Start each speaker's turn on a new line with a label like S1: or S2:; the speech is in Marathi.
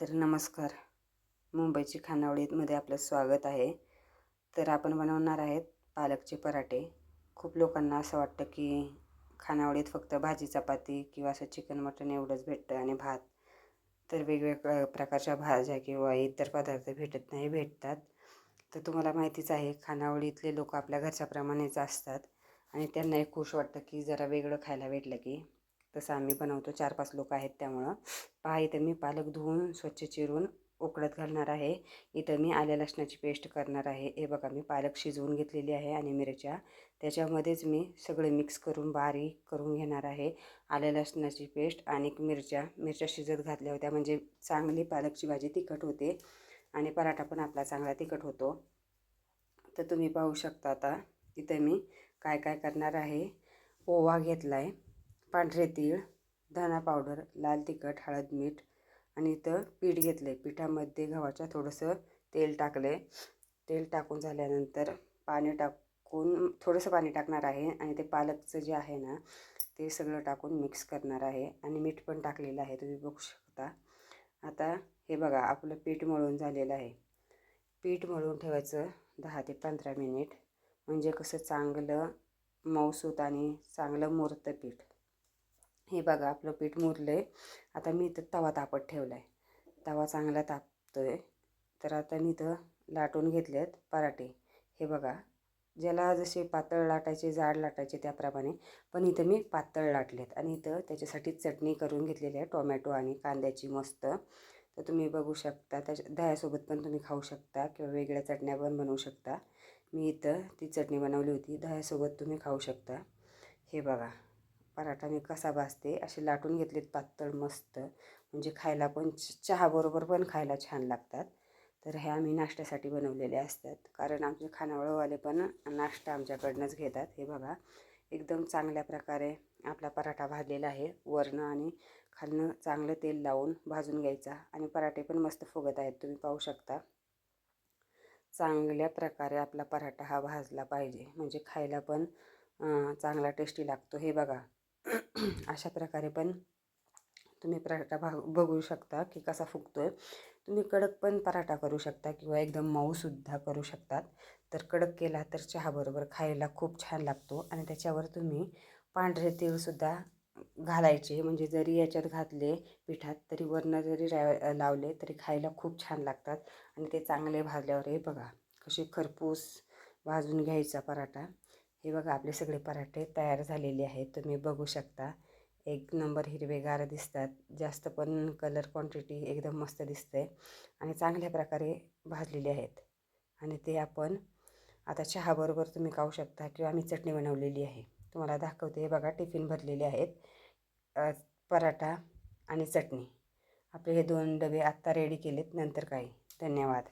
S1: तर नमस्कार. मुंबईची खानावळीमध्ये आपलं स्वागत आहे. तर आपण बनवणार आहेत पालकचे पराठे. खूप लोकांना असं वाटतं की खानावळीत फक्त भाजी चपाती किंवा असं चिकन मटन एवढंच भेटतं आणि भात. तर वेगवेगळ्या प्रकारच्या भाज्या किंवा इतर पदार्थ भेटत नाही भेटतात. तर तुम्हाला माहितीच आहे खानावळीतले लोक आपल्या घरच्याप्रमाणेच असतात. आणि त्यांना एक खुश वाटतं की जरा वेगळं खायला भेटलं की. तसं आम्ही बनवतो. चार पाच लोक आहेत त्यामुळं. पहा इथं मी पालक धुवून स्वच्छ चिरून उकडत घालणार आहे. इथं मी आल्या लसणाची पेस्ट करणार आहे. हे बघा मी पालक शिजवून घेतलेली आहे आणि मिरच्या. त्याच्यामध्येच मी सगळे मिक्स करून बारीक करून घेणार आहे. आल्या लसणाची पेस्ट आणि मिरच्या. मिरच्या शिजत घातल्या होत्या. म्हणजे चांगली पालकची भाजी तिखट होते आणि पराठा पण आपला चांगला तिखट होतो. तर तुम्ही पाहू शकता आता इथं मी काय काय करणार आहे. ओवा घेतला आहे पांढरे तीळ धना पावडर लाल तिखट हळद मीठ आणि इथं पीठ घेतलं आहे पिठामध्ये गव्हाच्या थोडंसं तेल टाकलं आहे तेल टाकून झाल्यानंतर पाणी टाकून थोडंसं पाणी टाकणार आहे आणि ते पालकचं जे आहे ना ते सगळं टाकून मिक्स करणार आहे. आणि मीठ पण टाकलेलं आहे तुम्ही बघू शकता. आता हे बघा आपलं पीठ मळून झालेलं आहे. पीठ मळून ठेवायचं दहा ते पंधरा मिनिट. म्हणजे कसं चांगलं मऊसूत आणि चांगलं मुरतं पीठ. हे बघा आपलं पीठ मुरलं आहे आता मी इथं तवा तापत ठेवला आहे तवा चांगला तापतो आहे तर आता मी इथं लाटून घेतले आहेत पराठे. हे बघा ज्याला जसे पातळ लाटायचे जाड लाटायचे त्याप्रमाणे पण इथं मी पातळ लाटलेत. आणि इथं त्याच्यासाठी चटणी करून घेतलेली आहे टोमॅटो आणि कांद्याची मस्त. तर तुम्ही बघू शकता त्याच्या दह्यासोबत पण तुम्ही खाऊ शकता किंवा वेगळ्या चटण्या पण बनवू शकता. मी इथं ती चटणी बनवली होती दह्यासोबत तुम्ही खाऊ शकता. हे बघा. पराठा मी कसा भाजते असे लाटून घेतलेत पातळ मस्त. म्हणजे खायला पण चहाबरोबर पण खायला छान लागतात. तर हे आम्ही नाश्त्यासाठी बनवलेले असतात. कारण आमचे खानावळवाले पण नाश्ता आमच्याकडनंच घेतात. हे बघा एकदम चांगल्या प्रकारे आपला पराठा भाजलेला आहे. वरणं आणि खालनं चांगलं तेल लावून भाजून घ्यायचा. आणि पराठे पण मस्त फुगत आहेत. तुम्ही पाहू शकता. चांगल्या प्रकारे आपला पराठा हा भाजला पाहिजे. म्हणजे खायला पण चांगला टेस्टी लागतो. हे बघा अशा प्रकारे पण तुम्ही पराठा भाग बघू शकता की कसा फुगतो आहे तुम्ही कडक पण पराठा करू शकता किंवा एकदम मऊसुद्धा करू शकतात. तर कडक केला तर चहाबरोबर खायला खूप छान लागतो आणि त्याच्यावर तुम्ही पांढरे तेलसुद्धा घालायचे. म्हणजे जरी याच्यात घातले पिठात तरी वरनं जरी रा लावले तरी खायला खूप छान लागतात. आणि ते चांगले भाजल्यावर हे बघा कसे खरपूस भाजून घ्यायचा पराठा. हे बघा आपले सगळे पराठे तयार झालेले आहेत. तुम्ही बघू शकता. एक नंबर हिरवेगार दिसतात. जास्त पण कलर क्वांटिटी एकदम मस्त दिसते आणि चांगल्या प्रकारे भाजलेले आहेत. आणि ते आपण आता चहाबरोबर तुम्ही खाऊ शकता किंवा आम्ही चटणी बनवलेली आहे. तुम्हाला दाखवते. हे बघा टिफिन भरलेले आहेत. पराठा आणि चटणी. आपले हे दोन डबे आत्ता रेडी केलेत. नंतर काही. धन्यवाद.